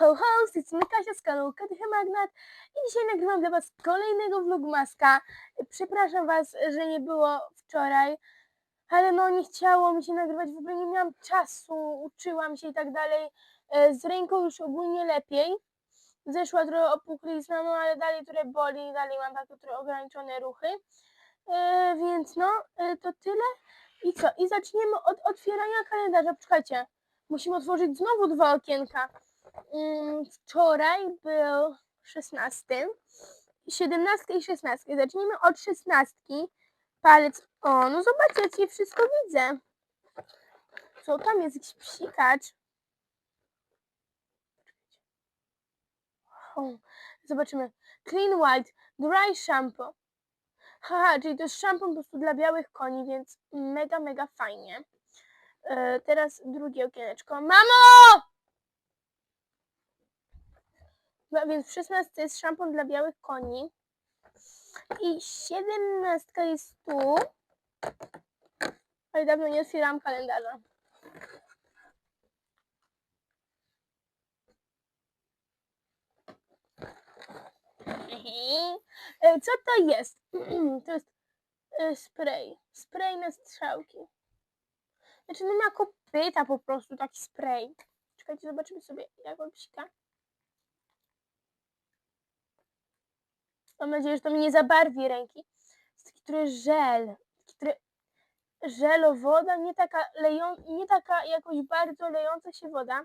ho, ho, z tej strony Kasia z kanału Katycha Magnat i dzisiaj nagrywam dla Was kolejnego vlogmaska. Przepraszam Was, że nie było wczoraj, ale no nie chciało mi się nagrywać, w ogóle nie miałam czasu, uczyłam się i tak dalej. E, Z ręką już ogólnie lepiej. Zeszła trochę opuchlizna, no ale dalej trochę boli, dalej mam takie trochę ograniczone ruchy. E, Więc no, e, to tyle. I co? I zaczniemy od otwierania kalendarza. Poczekajcie, musimy otworzyć znowu dwa okienka. Mm, Wczoraj był 16, 17 i 16. Zacznijmy od 16. Palec. O, no zobaczcie, ja wszystko widzę. Co tam jest jakiś psikacz? O, zobaczymy. Clean White, Dry Shampoo. Haha, czyli to jest szampon po prostu dla białych koni, więc mega, mega fajnie. E, teraz drugie okieneczko. Mamo! No więc w 16 jest szampon dla białych koni. I 17 jest tu. Ale dawno nie otwierałam kalendarza. E, Co to jest? To jest e, spray. Spray na strzałki. Znaczy no ma kopyta po prostu, taki spray. Czekajcie, zobaczymy sobie jak on psika. Mam nadzieję, że to mi nie zabarwi ręki. Jest taki trochę żel. Trochę żelowoda, nie taka leją, nie taka jakoś bardzo lejąca się woda.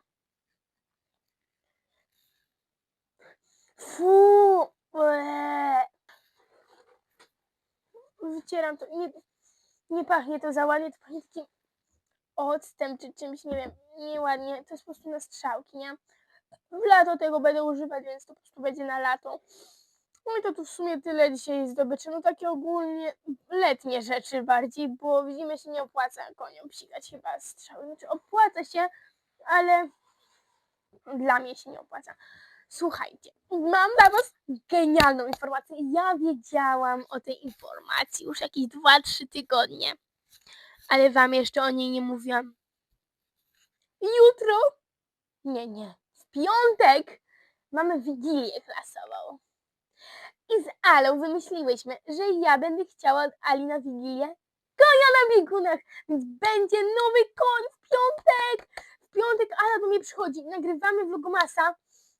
Fu! Wycieram to. Nie, nie pachnie to za ładnie, to pachnie takim octem czy czymś, nie wiem, nieładnie. To jest po prostu na strzałki, nie? W lato tego będę używać, więc to po prostu będzie na lato. No i to tu w sumie tyle dzisiaj zdobyczy. No takie ogólnie letnie rzeczy bardziej, bo widzimy się nie opłaca koniom psikać chyba strzały. Znaczy opłaca się, ale dla mnie się nie opłaca. Słuchajcie, mam dla Was genialną informację. Ja wiedziałam o tej informacji już jakieś 2-3 tygodnie, ale Wam jeszcze o niej nie mówiłam. Jutro? Nie, nie. W piątek mamy wigilię klasową. I z Alą wymyśliłyśmy, że ja będę chciała od Ali na wigilię konia na biegunach, więc będzie nowy koń w piątek. W piątek Ala do mnie przychodzi, nagrywamy vlogmasa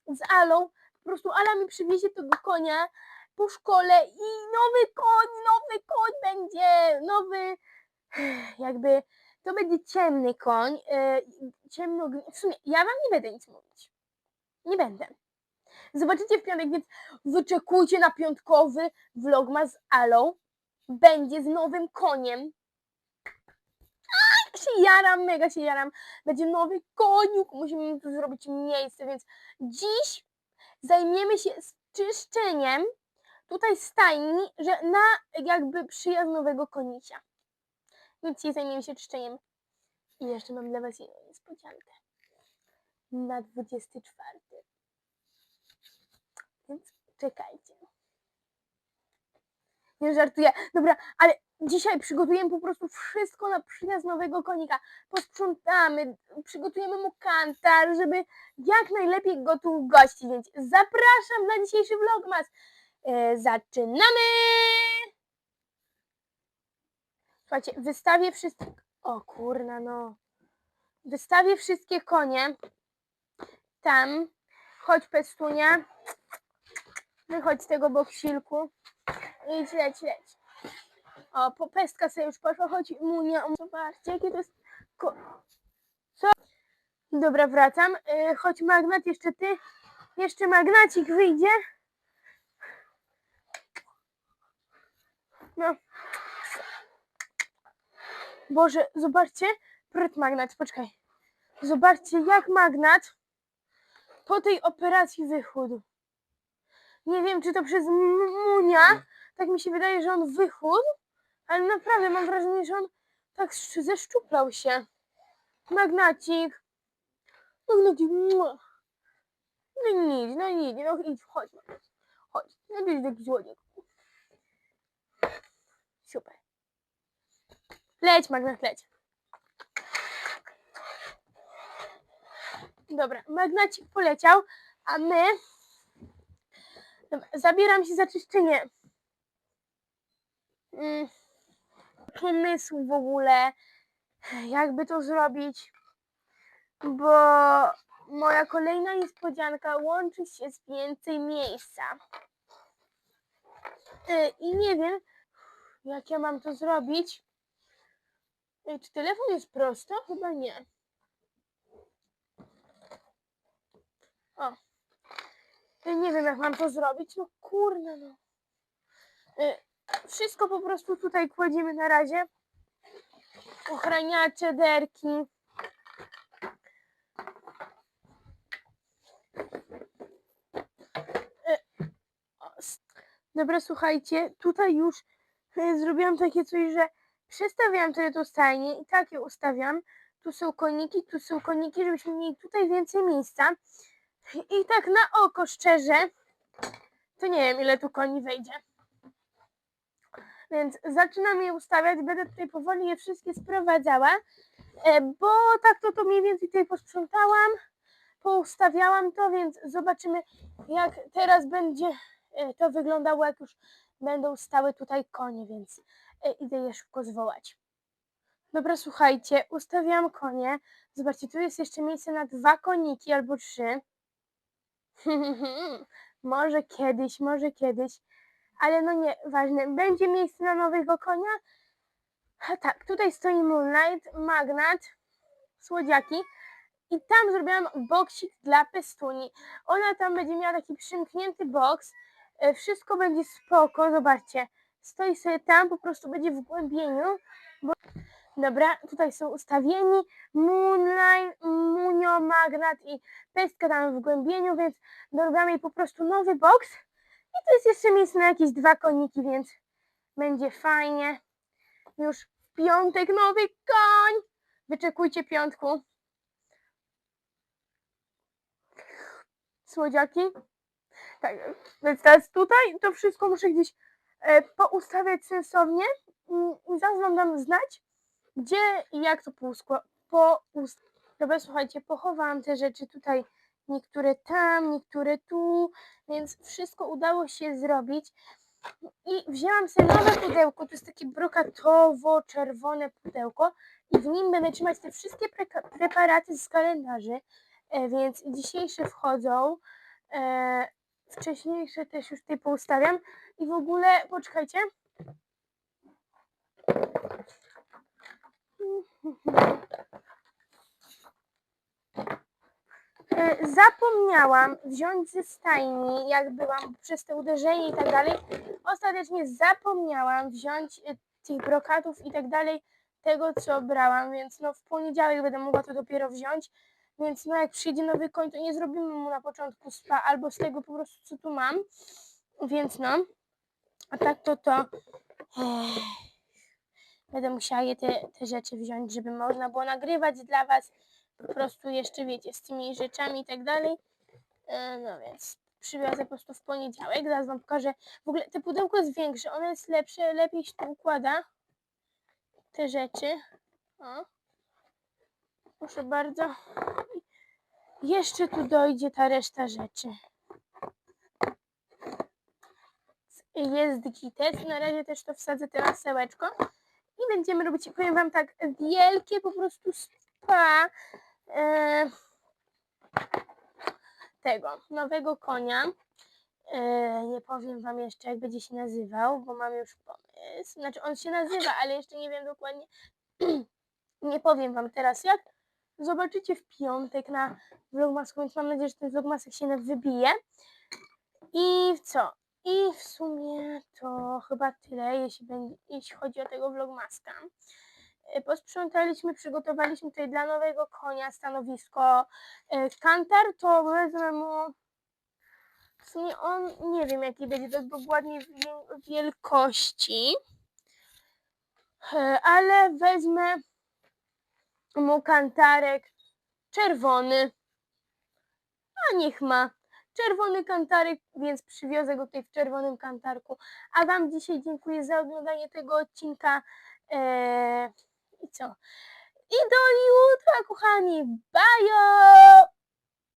z Alą. Po prostu Ala mi przywiezie tego konia po szkole i nowy koń, nowy koń będzie, nowy jakby, to będzie ciemny koń, e, ciemno, w sumie ja wam nie będę nic mówić. Nie będę. Zobaczycie w piątek, więc wyczekujcie na piątkowy vlogmas z Alą. Będzie z nowym koniem. A, się jaram, mega się jaram. Będzie nowy koniuk, musimy mu tu zrobić miejsce, więc dziś zajmiemy się czyszczeniem tutaj stajni, że na jakby przyjazd nowego konisia. Więc dzisiaj zajmiemy się czyszczeniem. I jeszcze mam dla Was jedną niespodziankę. Na 24. Więc czekajcie. Nie żartuję. Dobra, ale dzisiaj przygotujemy po prostu wszystko na przyjazd nowego konika. Posprzątamy, przygotujemy mu kantar, żeby jak najlepiej go tu gościć. Więc zapraszam na dzisiejszy vlogmas. E, zaczynamy! Słuchajcie, wystawię wszystkie... O kurna no. Wystawię wszystkie konie. Tam. Chodź pestunia. Wychodź z tego boksilku. Idź, leć, leć. O, po pestka sobie już poszła, chodź Munia. Zobaczcie, jakie to jest... Ko... Co? Dobra, wracam. Yy, Magnat, jeszcze ty. Jeszcze Magnacik wyjdzie. No. Boże, zobaczcie. Pryt Magnat, poczekaj. Zobaczcie, jak Magnat po tej operacji wychudł. Nie wiem, czy to przez Munia, tak mi się wydaje, że on wychudł, ale naprawdę mam wrażenie, że on tak sz- zeszczuplał się. Magnacik. Magnacik. No nic, no nic, no idź, chodź. Chodź, no idź taki złodziej. Super. Leć, Magnat, leć. Dobra, magnacik poleciał, a my... Dobra, zabieram się za czyszczenie. Mm, w ogóle, jakby to zrobić, bo moja kolejna niespodzianka łączy się z więcej miejsca. Y, I nie wiem, jak ja mam to zrobić. Ej, Czy telefon jest prosto? Chyba nie. O. Nie wiem, jak mam to zrobić. No kurde, no. Y, Wszystko po prostu tutaj kładziemy na razie. Ochraniacze, derki. S- Dobra, słuchajcie, tutaj już y, zrobiłam takie coś, że przestawiam sobie to stajnie i tak je ustawiam. Tu są koniki, tu są koniki, żebyśmy mieli tutaj więcej miejsca. I tak na oko szczerze, to nie wiem ile tu koni wejdzie. Więc zaczynam je ustawiać, będę tutaj powoli je wszystkie sprowadzała, e, bo tak to to mniej więcej tutaj posprzątałam, poustawiałam to, więc zobaczymy jak teraz będzie e, to wyglądało, jak już będą stały tutaj konie, więc e, idę je szybko zwołać. Dobra, słuchajcie, ustawiam konie. Zobaczcie, tu jest jeszcze miejsce na dwa koniki albo trzy. może kiedyś, może kiedyś, ale no nie, ważne. Będzie miejsce na nowego konia? A tak, tutaj stoi Moonlight, Magnat, Słodziaki i tam zrobiłam boksik dla Pestuni. Ona tam będzie miała taki przymknięty boks, e, wszystko będzie spoko, zobaczcie. Stoi sobie tam, po prostu będzie w głębieniu. Bo... Dobra, tutaj są ustawieni Moonlight, Munio, Magnat i Pestka tam w głębieniu, więc dorobiłam jej po prostu nowy boks. I tu jest jeszcze miejsce na jakieś dwa koniki, więc będzie fajnie. Już w piątek nowy koń. Wyczekujcie piątku. Słodziaki. Tak, więc teraz tutaj to wszystko muszę gdzieś e, poustawiać sensownie i zaraz wam dam znać, gdzie i jak to pouskła- poust... Dobra, słuchajcie, pochowałam te rzeczy tutaj, niektóre tam, niektóre tu, więc wszystko udało się zrobić. I wzięłam sobie nowe pudełko, to jest takie brokatowo-czerwone pudełko i w nim będę trzymać te wszystkie preka- preparaty z kalendarzy, e, więc dzisiejsze wchodzą, e, wcześniejsze też już tutaj poustawiam i w ogóle, poczekajcie. E, Zapomniałam wziąć ze stajni, jak byłam przez te uderzenie i tak dalej. Ostatecznie zapomniałam wziąć e, tych brokatów i tak dalej, tego co brałam, więc no w poniedziałek będę mogła to dopiero wziąć. Więc no jak przyjdzie nowy koń, to nie zrobimy mu na początku spa albo z tego po prostu co tu mam. Więc no. A tak to to. Ech, będę musiała je te, te rzeczy wziąć, żeby można było nagrywać dla was po prostu jeszcze wiecie, z tymi rzeczami i tak dalej. E, No więc przywiozę po prostu w poniedziałek. Zaraz wam pokażę. W ogóle te pudełko jest większe, ono jest lepsze, lepiej się tu układa. Te rzeczy. O. Proszę bardzo. Jeszcze tu dojdzie ta reszta rzeczy. Jest gites. Na razie też to wsadzę teraz sełeczko. Będziemy robić, powiem wam tak, wielkie po prostu spa e, tego nowego konia. E, nie powiem wam jeszcze, jak będzie się nazywał, bo mam już pomysł. Znaczy, on się nazywa, ale jeszcze nie wiem dokładnie. nie powiem wam teraz jak. Zobaczycie w piątek na vlogmasku, więc mam nadzieję, że ten vlogmasek się wybije. I co? I w sumie to chyba tyle, jeśli, będzie, jeśli chodzi o tego vlogmaska. E, Posprzątaliśmy, przygotowaliśmy tutaj dla nowego konia stanowisko. E, kantar, to wezmę mu w sumie on, nie wiem jaki będzie, to dokładnie wie- wielkości, E, ale wezmę mu kantarek czerwony, a niech ma czerwony kantarek, więc przywiozę go tutaj w czerwonym kantarku. A Wam dzisiaj dziękuję za oglądanie tego odcinka. Eee, I co? I do jutra, kochani. Bajo!